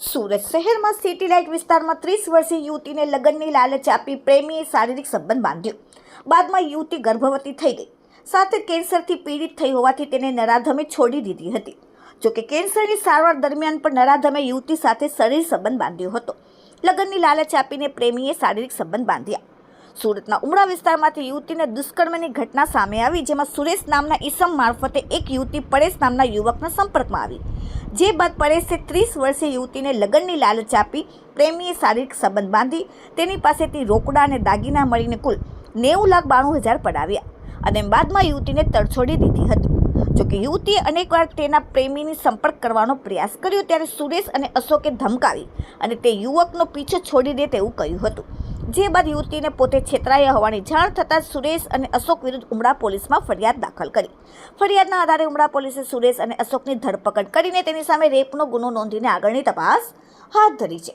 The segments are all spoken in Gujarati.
સુરત શહેરમાં સિટી લાઇટ વિસ્તારમાં ત્રીસ વર્ષીય યુવતીને લગ્નની લાલચ આપી પ્રેમીએ શારીરિક સંબંધ બાંધ્યો. બાદમાં યુવતી ગર્ભવતી થઈ ગઈ. સાથે કેન્સરથી પીડિત થઈ હોવાથી તેને નરાધમે છોડી દીધી હતી. જોકે કેન્સરની સારવાર દરમિયાન પણ નરાધમે યુવતી સાથે શરીર સંબંધ બાંધ્યો હતો. લગ્નની લાલચ આપીને પ્રેમીએ શારીરિક સંબંધ બાંધ્યા. સુરતના ઉમરા વિસ્તારમાંથી યુવતીને દુષ્કર્મની ઘટના સામે આવી, જેમાં સુરેશ નામના ઈસમ મારફતે એક યુવતી પરેશ નામના યુવકના સંપર્કમાં આવી. જે બાદ પરેશે ત્રીસ વર્ષીય યુવતીને લગ્નની લાલચ આપી, પ્રેમીએ શારીરિક સંબંધ બાંધી, તેની પાસેથી રોકડા અને દાગીના મળીને કુલ નેવું લાખ બાણું હજાર પડાવ્યા અને બાદમાં યુવતીને તડછોડી દીધી હતી. જોકે યુવતીએ અનેકવાર તેના પ્રેમીની સંપર્ક કરવાનો પ્રયાસ કર્યો, ત્યારે સુરેશ અને અશોકે ધમકાવી અને તે યુવકનો પીછો છોડી દે તેવું કહ્યું હતું. જે બાદ યુવતીને પોતે છેતરાયા હોવાની જાણ થતાં સુરેશ અને અશોક વિરુદ્ધ ઉમરા પોલીસમાં ફરિયાદ દાખલ કરી. ફરિયાદના આધારે ઉમરા પોલીસે સુરેશ અને અશોકની ધરપકડ કરીને તેની સામે રેપનો ગુનો નોંધીને આગળની તપાસ હાથ ધરી છે.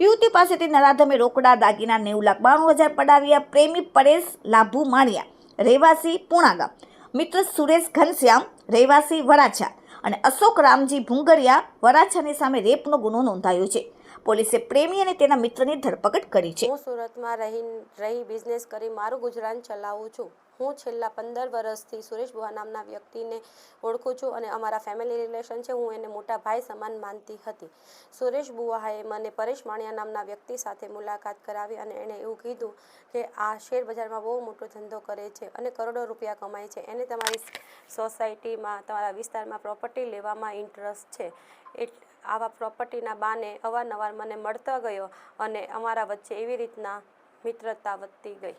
યુવતી પાસેથી નરાધમે રોકડા, દાગીના, નેવું લાખ બાણું હજાર પડાવ્યા પ્રેમી પરેશ લાભુ માણિયા રહેવાસી પૂણાગામ, મિત્ર સુરેશ ઘનશ્યામ, રહેવાસી વરાછા અને અશોક રામજી ભૂંગરિયા વરાછાની સામે રેપનો ગુનો નોંધાયો છે. પોલીસે પ્રેમી અને તેના મિત્રની ધરપકડ કરી છે. હું સુરતમાં રહી રહી બિઝનેસ કરી મારું ગુજરાન ચલાવું છું. હું છેલ્લા પંદર વર્ષથી સુરેશબુઆ નામના વ્યક્તિને ઓળખું છું અને અમારા ફેમિલી રિલેશન છે. હું એને મોટા ભાઈ સમાન માનતી હતી. સુરેશ બુઆએ મને પરેશ માણિયા નામના વ્યક્તિ સાથે મુલાકાત કરાવી અને એણે એવું કીધું કે, આ શેર બજારમાં બહુ મોટો ધંધો કરે છે અને કરોડો રૂપિયા કમાય છે. એને તમારી સોસાયટીમાં તમારા વિસ્તારમાં પ્રોપર્ટી લેવામાં ઇન્ટરેસ્ટ છે. એટ, આવા પ્રોપર્ટીના બાને અવારનવાર મને મળતા ગયો અને અમારા વચ્ચે એવી રીતના મિત્રતા વધતી ગઈ.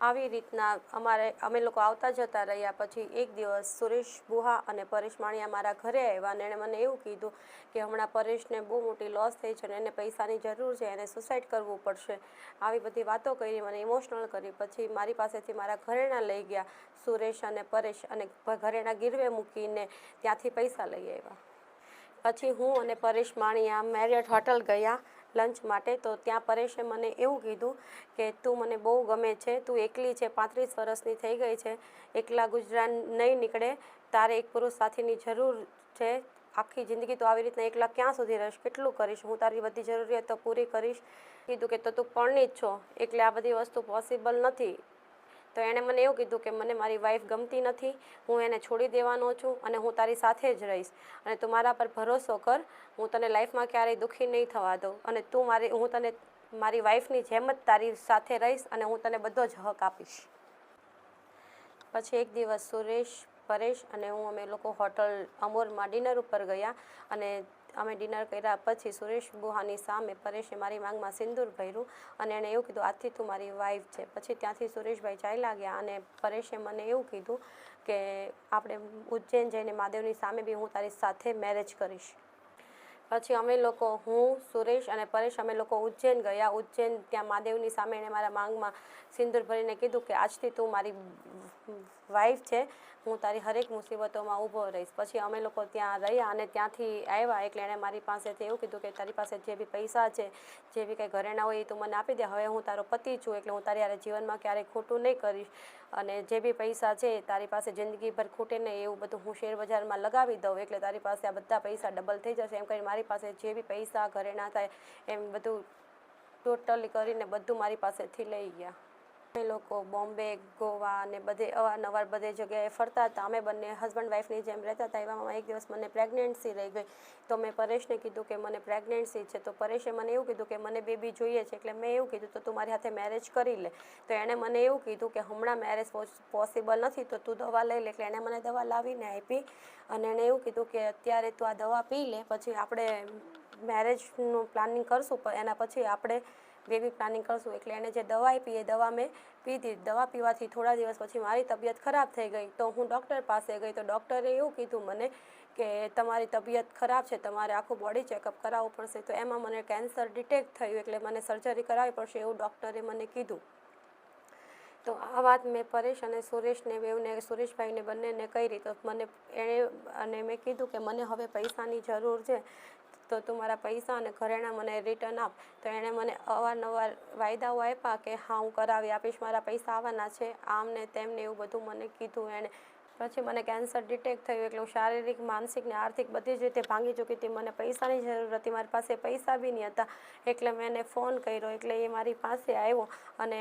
આવી રીતના અમારે, અમે લોકો આવતા જતા રહ્યા પછી એક દિવસ સુરેશ બુહા અને પરેશ માણિયા મારા ઘરે આવ્યા અને એણે મને એવું કીધું કે હમણાં પરેશને બહુ મોટી લોસ થઈ છે અને એને પૈસાની જરૂર છે, એને સુસાઇડ કરવું પડશે. આવી બધી વાતો કરી, મને ઇમોશનલ કરી. પછી મારી પાસેથી મારા ઘરેણા લઈ ગયા સુરેશ અને પરેશ અને ઘરેણા ગીરવે મૂકીને ત્યાંથી પૈસા લઈ આવ્યા. પછી હું અને પરેશ માણિયા મેરિયટ હોટલ ગયા લંચ માટે, તો ત્યાં પરેશે મને એવું કીધું કે તું મને બહુ ગમે છે, તું એકલી છે, પાંત્રીસ વર્ષની થઈ ગઈ છે, એકલા ગુજરાન નહીં નીકળે, તારે એક પુરુષ સાથીની જરૂર છે, આખી જિંદગી તો આવી રીતના એકલા ક્યાં સુધી રહીશ, કેટલું કરીશ, હું તારી બધી જરૂરિયાતો પૂરી કરીશ, કીધું કે તો તું પરણી જ છો, એટલે આ બધી વસ્તુ પોસિબલ નથી. તો એણે મને એવું કીધું કે મને મારી વાઈફ ગમતી નથી, હું એને છોડી દેવાનો છું અને હું તારી સાથે જ રહીશ. અને તું મારા પર ભરોસો કર, હું તને લાઈફમાં ક્યારેય દુઃખી નહીં થવા દઉં. અને તું મારી, હું તને, મારી વાઈફની જેમ જ તારી સાથે રહીશ અને હું તને બધો જ હક આપીશ. પછી એક દિવસ સુરેશ, પરેશ અને હું અમે લોકો હોટલ અમોરમાં ડિનર ઉપર ગયા અને અમે ડિનર કર્યા પછી સુરેશ બુહાની સામે પરેશે મારી માંગમાં સિંદૂર ભર્યું અને એણે એવું કીધું આજથી તું મારી વાઈફ છે. પછી ત્યાંથી સુરેશભાઈ ચાલ્યા ગયા અને પરેશે મને એવું કીધું કે, આપણે ઉજ્જૈન જઈને મહાદેવની સામે બી હું તારી સાથે મેરેજ કરીશ. પછી અમે લોકો, હું, સુરેશ અને પરેશ, અમે લોકો ઉજ્જૈન ગયા. ઉજ્જૈન ત્યાં મહાદેવની સામે એણે મારા માંગમાં સિંદૂર ભરીને કીધું કે, આજથી તું મારી વાઈફ છે, હું તારી હરેક મુસીબતોમાં ઊભો રહીશ. પછી અમે લોકો ત્યાં રહ્યા અને ત્યાંથી આવ્યા એટલે એણે મારી પાસેથી એવું કીધું કે તારી પાસે જે બી પૈસા છે, જે બી કંઈ ઘરેણા હોય એ તું મને આપી દે. હવે હું તારો પતિ છું એટલે હું તારી યારે જીવનમાં ક્યારેય ખોટું નહીં કરીશ. અને જે બી પૈસા છે તારી પાસે જિંદગીભર ખૂટે નહીં એવું બધું હું શેર બજારમાં લગાવી દઉં એટલે તારી પાસે આ બધા પૈસા ડબલ થઈ જશે. એમ કરીને મારી પાસે જે બી પૈસા, ઘરેણા થાય એમ બધું ટોટલી કરીને બધું મારી પાસેથી લઈ ગયા. અમે લોકો બોમ્બે, ગોવા અને બધે અવારનવાર બધે જગ્યાએ ફરતા હતા. અમે બંને હસબન્ડ વાઈફની જેમ રહેતા હતા. એવામાં એક દિવસ મને પ્રેગ્નન્સી રહી ગઈ. તો મેં પરેશને કીધું કે મને પ્રેગ્નન્સી છે. તો પરેશે મને એવું કીધું કે મને બેબી જોઈએ છે. એટલે મેં એવું કીધું, તો તું મારી સાથે મેરેજ કરી લે. તો એણે મને એવું કીધું કે, હમણાં મેરેજ પોસિબલ નથી. તો તું દવા લઈ લે. એટલે એણે મને દવા લાવીને આપી અને એણે એવું કીધું કે, અત્યારે તું આ દવા પી લે. પછી આપણે મેરેજનું પ્લાનિંગ કરશું. એના પછી આપણે બેબી પ્લાનિંગ કરશું એટલે એને જે દવા આપી દવા મેં પીધી. દવા પીવાથી થોડા દિવસ પછી મારી તબિયત ખરાબ થઈ ગઈ. તો હું ડૉક્ટર પાસે ગઈ તો ડૉક્ટરે એવું કીધું મને કે તમારી તબિયત ખરાબ છે, તમારે આખું બોડી ચેકઅપ કરાવવું પડશે. તો એમાં મને કેન્સર ડિટેક્ટ થયું એટલે મને સર્જરી કરાવવી પડશે એવું ડૉક્ટરે મને કીધું. તો આ વાત મેં પરેશ અને સુરેશને બેવને સુરેશભાઈને બંનેને કરી. તો મને એણે અને મેં કીધું કે મને હવે પૈસાની જરૂર છે. તો તું મારા પૈસા અને ઘરેણા મને રિટર્ન આપ. તો એણે મને અવારનવાર વાયદાઓ આપ્યા કે, હા, હું કરાવી આપીશ, મારા પૈસા આવવાના છે. આમ ને તેમને એવું બધું મને કીધું. એણે પછી મને કેન્સર ડિટેક્ટ થયું એટલે હું શારીરિક, માનસિક ને આર્થિક બધી જ રીતે ભાંગી ચૂકી હતી. મને પૈસાની જરૂર હતી, મારી પાસે પૈસા બી નહીં હતા એટલે મેં એને ફોન કર્યો. એટલે એ મારી પાસે આવ્યો અને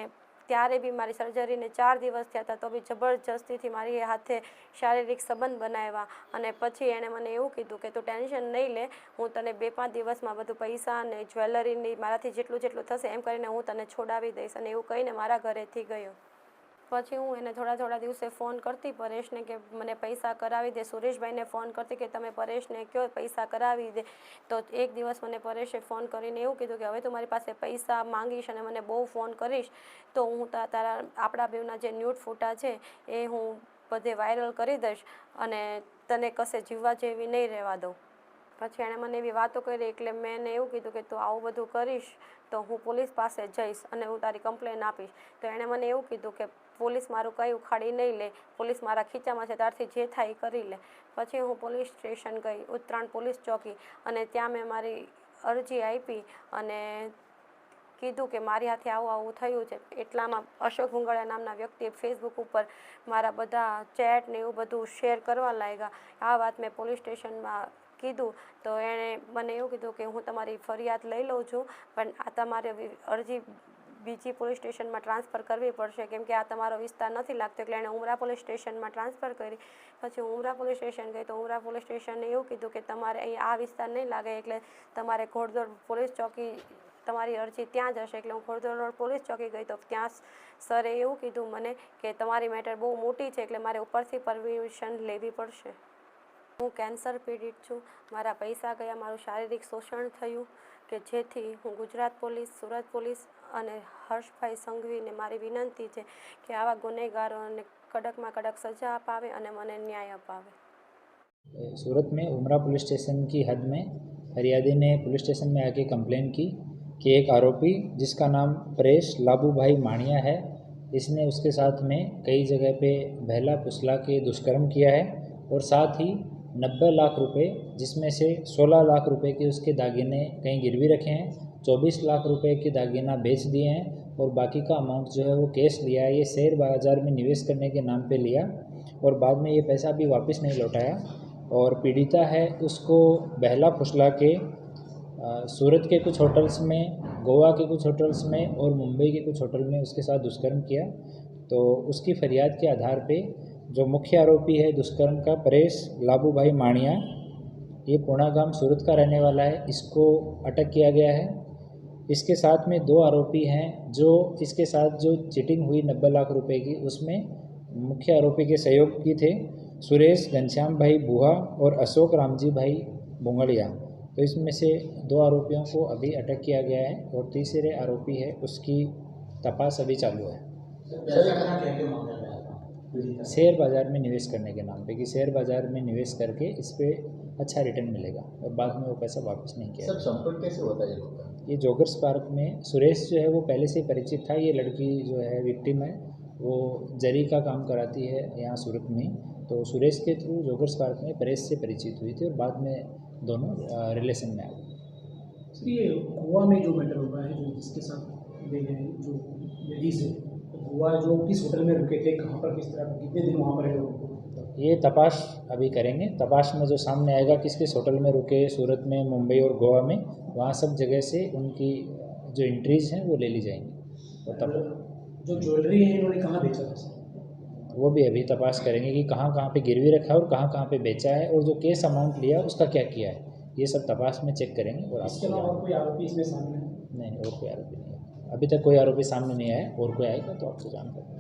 ત્યારે બી મારી સર્જરીને ચાર દિવસ થયા હતા, તો બી જબરજસ્તીથી મારી હાથે શારીરિક સંબંધ બનાવ્યા અને પછી એણે મને એવું કીધું કે તું ટેન્શન નહીં લે, હું તને બે પાંચ દિવસમાં બધું પૈસા અને જ્વેલરીની મારાથી જેટલું જેટલું થશે એમ કરીને હું તને છોડાવી દઈશ અને એવું કહીને મારા ઘરેથી ગયો. પછી હું એને થોડા થોડા દિવસે ફોન કરતી, પરેશને કે મને પૈસા કરાવી દે. સુરેશભાઈને ફોન કરતી કે તમે પરેશને કહો પૈસા કરાવી દે. તો એક દિવસ મને પરેશે ફોન કરીને એવું કીધું કે હવે તું મારી પાસે પૈસા માંગીશ અને મને બહુ ફોન કરીશ. તો હું તારા આપણા બેવના જે ન્યૂટ ફોટા છે એ હું બધે વાયરલ કરી દઈશ અને તને કશે જીવવા જેવી નહીં રહેવા દઉં. પછી એણે મને એવી વાતો કરી એટલે મેં એને એવું કીધું કે તું આવું બધું કરીશ તો હું પોલીસ પાસે જઈશ અને હું તારી કમ્પ્લેન આપીશ. તો એણે મને એવું કીધું કે પોલીસ મારું કંઈ ઉખાડી નહીં લે. પોલીસ મારા ખીચામાં છે, ત્યારથી જે થાય એ કરી લે. પછી હું પોલીસ સ્ટેશન ગઈ, ઉત્તરાયણ પોલીસ ચોકી. અને ત્યાં મેં મારી અરજી આપી અને કીધું કે મારી હાથે આવું આવું થયું છે. એટલામાં અશોક ભુંગળિયા નામના વ્યક્તિએ ફેસબુક ઉપર મારા બધા ચેટ ને એવું બધું શેર કરવા લાગ્યા. આ વાત મેં પોલીસ સ્ટેશનમાં કીધું. તો એણે મને એવું કીધું કે હું તમારી ફરિયાદ લઈ લઉં છું, પણ આ તમારે અરજી બીજી પોલીસ સ્ટેશનમાં ટ્રાન્સફર કરવી પડશે, કેમ કે આ તમારો વિસ્તાર નથી લાગતો, એટલે એણે ઉમરા પોલીસ સ્ટેશનમાં ટ્રાન્સફર કરી. પછી ઉમરા પોલીસ સ્ટેશન ગઈ તો ઉમરા પોલીસ સ્ટેશને એવું કીધું કે તમારે અહીં આ વિસ્તાર નહીં લાગે, એટલે તમારે ઘોડદોડ પોલીસ ચોકી તમારી અરજી ત્યાં જ હશે. એટલે હું ઘોડદોડ રોડ પોલીસ ચોકી ગઈ તો ત્યાં સરે એવું કીધું મને કે તમારી મેટર બહુ મોટી છે, એટલે મારે ઉપરથી પરમિશન લેવી પડશે. હું કેન્સર પીડિત છું, મારા પૈસા ગયા, મારું શારીરિક શોષણ થયું કે જેથી હું ગુજરાત પોલીસ, સુરત પોલીસ અને હર્ષભાઈ સંઘવીને મારી વિનંતી છે કે આવા ગુનેગારોને કડકમાં કડક સજા અપાવે અને મને ન્યાય અપાવે सूरत में उमरा पुलिस स्टेशन की हद में फरियादी ने पुलिस स्टेशन में आके कंप्लेन की कि एक आरोपी जिसका नाम परेश लाबू भाई माणिया है इसने उसके साथ में कई जगह पे बहला फुसला के दुष्कर्म किया है और साथ ही नब्बे लाख रुपए जिसमें से 16 लाख रुपए के उसके दागिने कहीं गिरवी रखे हैं 24 लाख रुपए के दागिना बेच दिए हैं और बाकी का अमाउंट जो है वो कैश लिया है। ये शेयर बाज़ार में निवेश करने के नाम पे लिया और बाद में ये पैसा भी वापस नहीं लौटाया और पीड़िता है उसको बहला फुसला के सूरत के कुछ होटल्स में, गोवा के कुछ होटल्स में और मुंबई के कुछ होटल में उसके साथ दुष्कर्म किया। तो उसकी फरियाद के आधार पे जो मुख्य आरोपी है दुष्कर्म का परेश लाबू भाई माणिया ये पूनागाम सूरत का रहने वाला है। इसको अटक किया गया है। इसके साथ में दो आरोपी हैं जो इसके साथ जो चिटिंग हुई नब्बे लाख रुपए की, उसमें मुख्य आरोपी के सहयोग की थे, सुरेश घनश्याम भाई बुहा और अशोक रामजी भाई बुंगड़िया तो इसमें से दो आरोपियों को अभी अटक किया गया है और तीसरे आरोपी है, उसकी तपास अभी चालू है। शेयर बाज़ार में निवेश करने के नाम पे कि शेयर बाज़ार में निवेश करके इस पर अच्छा रिटर्न मिलेगा और बाद में वो पैसा वापस नहीं किया सब संपर्क कैसे होता है ये लोग का? ये जोगर्स पार्क में सुरेश जो है वो पहले से परिचित था। ये लड़की जो है विक्टिम है वो जरी का काम कराती है यहाँ सूरत में। तो सुरेश के थ्रू जोगर्स पार्क में परेश से परिचित हुई थी और बाद में दोनों रिलेशन में आ गए ये गोवा में जो मैटर हुआ है जो जिसके साथ ले गए जो लेडीज़ है तो गोवा जो किस होटल में रुके थे कहाँ पर किस तरह कितने दिन वहाँ पर रहे ये तपाश अभी करेंगे। तपाश में जो सामने आएगा किस किस होटल में रुके सूरत में मुंबई और गोवा में वहाँ सब जगह से उनकी जो एंट्रीज हैं वो ले ली जाएँगी। और तब जो ज्वेलरी है इन्होंने कहाँ बेचा था? वो भी अभी तपाश करेंगे कि कहाँ कहाँ पे गिरवी रखा है और कहाँ कहाँ पे बेचा है और जो केस अमाउंट लिया उसका क्या किया है। ये सब तपाश में चेक करेंगे और आपको और कोई आरोपी इसमें है नहीं और कोई आरोपी नहीं। अभी तक कोई आरोपी सामने नहीं आया और कोई आएगा तो आपको जानकारी